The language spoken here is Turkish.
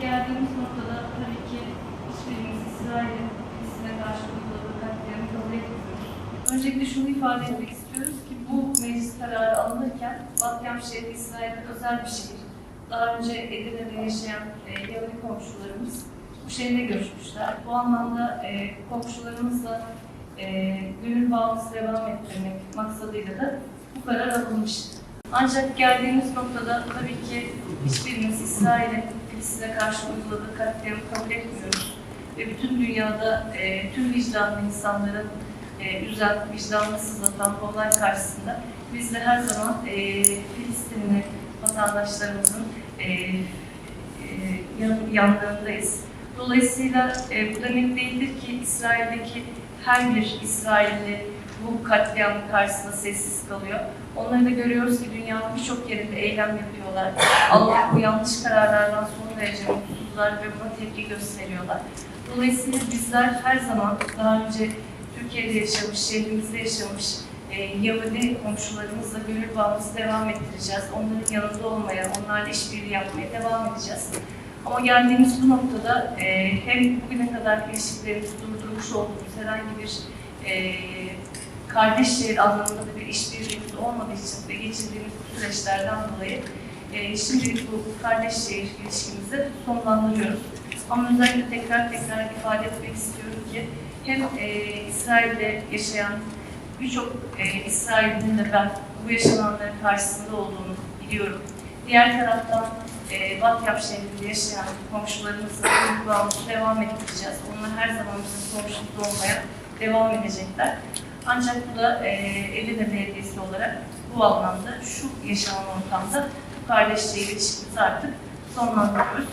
geldiğimiz noktada tabii ki hiçbirimiz İsrail'in Filistin'e karşı uyguladığı katliamı kabul etmiyoruz. Öncelikle şunu ifade etmek istiyoruz ki bu meclis kararı alınırken Batyam şehri İsrail'in özel bir şehir. Daha önce Edirne'de yaşayan e, Yahudi komşularımız bu şehre göçmüşler. Bu anlamda e, komşularımızla e, gönül bağımızı devam ettirmek maksadıyla da bu karar alınmış. Ancak geldiğimiz noktada tabii ki hiçbirimiz İsrail'in Filistin'e karşı uyguladığı katliamı kabul etmiyoruz. Ve bütün dünyada e, tüm vicdanlı insanların e, üzen, vicdanını sızlatan olay karşısında biz de her zaman e, Filistinli vatandaşlarımızın e, e, yan, yanlarındayız. Dolayısıyla e, bu demek değildir ki İsrail'deki her bir İsrailli bu katliam karşısında sessiz kalıyor. Onları da görüyoruz ki dünyanın birçok yerinde eylem yapıyorlar. Allah bu yanlış kararlardan son derece mutsuzlar ve buna tepki gösteriyorlar. Dolayısıyla bizler her zaman daha önce Türkiye'de yaşamış, şehrimizde yaşamış e, Yahudi komşularımızla gönül bağımızı devam ettireceğiz. Onların yanında olmaya, onlarla işbirliği yapmaya devam edeceğiz. Ama geldiğimiz bu noktada e, hem bugüne kadar ilişkilerimizi durdurmuş olduğumuz herhangi bir e, kardeş şehir anlamında da bir işbirliğimiz olmadığı için ve geçirdiğimiz süreçlerden dolayı e, şimdilik bu kardeş şehir ilişkimizi sonlandırıyoruz. Ama özellikle tekrar tekrar ifade etmek istiyorum ki hem e, İsrail'de yaşayan birçok e, İsrail'in de ben bu yaşananların karşısında olduğunu biliyorum. Diğer taraftan e, Batyap şehrinde yaşayan komşularımızla uygulamamızı devam ettireceğiz. Onlar her zaman bizim komşumuz olmaya devam edecekler. Ancak bu da e, Edirne Belediyesi olarak bu anlamda şu yaşanan ortamda bu kardeşliğe ilişkimizi artık sonlandırıyoruz.